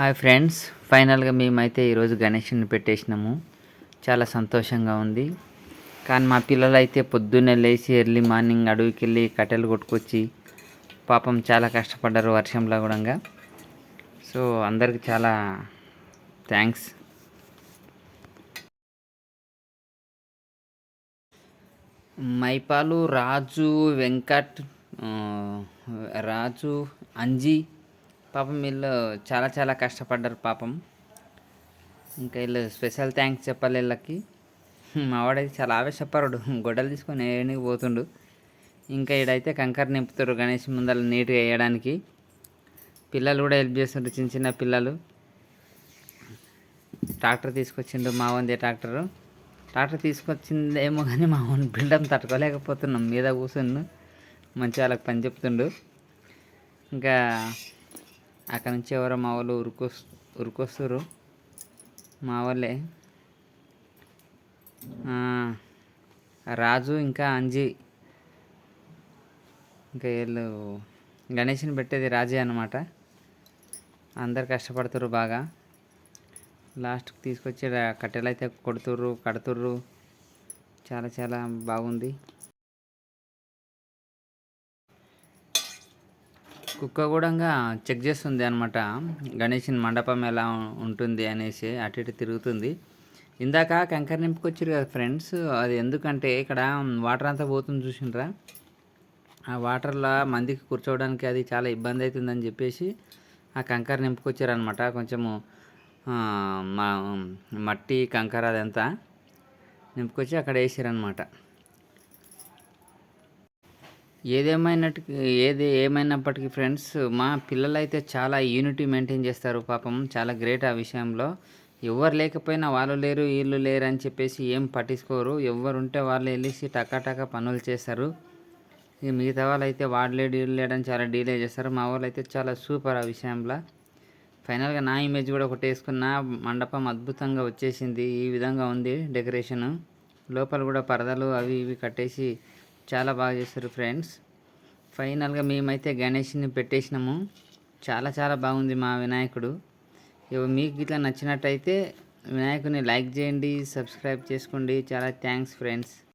Hi friends ఫైనల్గా మేమైతే ఈరోజు గణేషుని పెట్టేసినాము. చాలా సంతోషంగా ఉంది. కానీ మా పిల్లలు అయితే పొద్దున్నే లేచి ఎర్లీ మార్నింగ్ అడవికి వెళ్ళి కట్టెలు కొట్టుకొచ్చి పాపం చాలా కష్టపడ్డారు వర్షంలో కూడా సో అందరికి చాలా థ్యాంక్స్. మైపాలు రాజు వెంకట్ రాజు అంజీ పాపం వీళ్ళు చాలా చాలా కష్టపడ్డారు పాపం. ఇంకా వీళ్ళు స్పెషల్ థ్యాంక్స్ చెప్పాలి వీళ్ళకి. మా వాడైతే చాలా ఆవేశపరుడు. గొడ్డలు తీసుకొని వేయడానికి పోతుండు. ఇంకా ఈడైతే కంకర నింపుతారు గణేష్ ముందర నీట్గా వేయడానికి. పిల్లలు కూడా హెల్ప్ చేస్తుంటారు చిన్న చిన్న పిల్లలు. ట్రాక్టర్ తీసుకొచ్చిండు మా వందే ట్రాక్టరు. ట్రాక్టర్ తీసుకొచ్చిందేమో కానీ మా వన్ బిల్డప్ తట్టుకోలేకపోతున్నాం. మీద కూర్చుండు మంచిగా వాళ్ళకి పని చెప్తుండు. ఇంకా అక్కడ నుంచి ఎవరో మా వాళ్ళు ఉరుకొస్ ఉరుకొస్తారు మా వాళ్ళే. రాజు ఇంకా అంజీ. ఇంకా వీళ్ళు గణేష్ని పెట్టేది రాజే అనమాట అందరు కష్టపడుతుర్రు బాగా. లాస్ట్కి తీసుకొచ్చి కట్టెలు అయితే కొడుతుర్రు కడుతుర్రు. చాలా చాలా బాగుంది. కుక్క కూడా చెక్ చేస్తుంది అనమాట గణేషన్ మండపం ఎలా ఉంటుంది అనేసి అటు ఇటు తిరుగుతుంది. ఇందాక కంకర నింపుకొచ్చారు కదా ఫ్రెండ్స్ అది ఎందుకంటే ఇక్కడ వాటర్ అంతా పోతుంది చూసిండ్రా? ఆ వాటర్లో మందికి కూర్చోవడానికి అది చాలా ఇబ్బంది అవుతుందని చెప్పేసి ఆ కంకర నింపుకొచ్చారు అనమాట కొంచెము మా- మట్టి కంకర అదంతా నింపుకొచ్చి అక్కడ వేసారనమాట ఏదేమైనట్టు ఏది ఏమైనప్పటికీ ఫ్రెండ్స్ మా పిల్లలైతే చాలా యూనిటీ మెయింటైన్ చేస్తారు పాపం. చాలా గ్రేట్ ఆ విషయంలో. ఎవరు లేకపోయినా వాళ్ళు లేరు వీళ్ళు లేరు అని చెప్పేసి ఏం పట్టించుకోరు. ఎవరు ఉంటే వాళ్ళు వెళ్ళేసి టకాటకా పనులు చేస్తారు. ఇక మిగతా వాళ్ళు అయితే వాడు లేడు వీళ్ళు లేడని చాలా డీలే చేస్తారు. మా వాళ్ళు అయితే చాలా సూపర్ ఆ విషయంలో. ఫైనల్గా నా ఇమేజ్ కూడా ఒకటి వేసుకున్న మండపం అద్భుతంగా వచ్చేసింది. ఈ విధంగా ఉంది డెకరేషన్. లోపల కూడా పరదలు అవి ఇవి కట్టేసి చాలా బాగా చేస్తారు ఫ్రెండ్స్. ఫైనల్గా మేమైతే గణేష్ని పెట్టేసినాము. చాలా చాలా బాగుంది మా వినాయకుడు. ఇవ మీకు ఇట్లా నచ్చినట్టయితే వినాయకుని లైక్ చేయండి సబ్స్క్రైబ్ చేసుకోండి. చాలా థ్యాంక్స్ ఫ్రెండ్స్.